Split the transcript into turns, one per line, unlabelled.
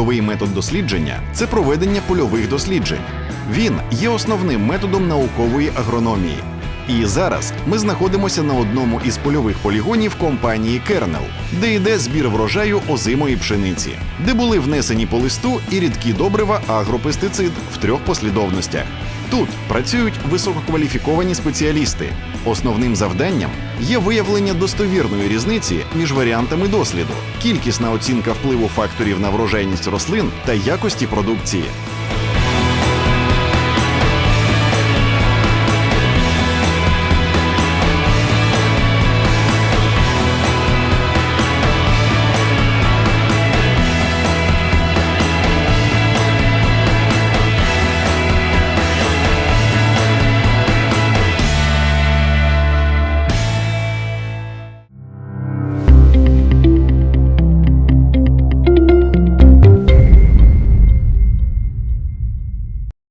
метод дослідження це проведення польових досліджень. Він є основним методом наукової агрономії. І зараз ми знаходимося на одному із польових полігонів компанії Кернел, де йде збір врожаю озимої пшениці, де були внесені по листу і рідкі добрива агропестицид в трьох послідовностях. Тут працюють висококваліфіковані спеціалісти. Основним завданням є виявлення достовірної різниці між варіантами досліду, кількісна оцінка впливу факторів на врожайність рослин та якості продукції.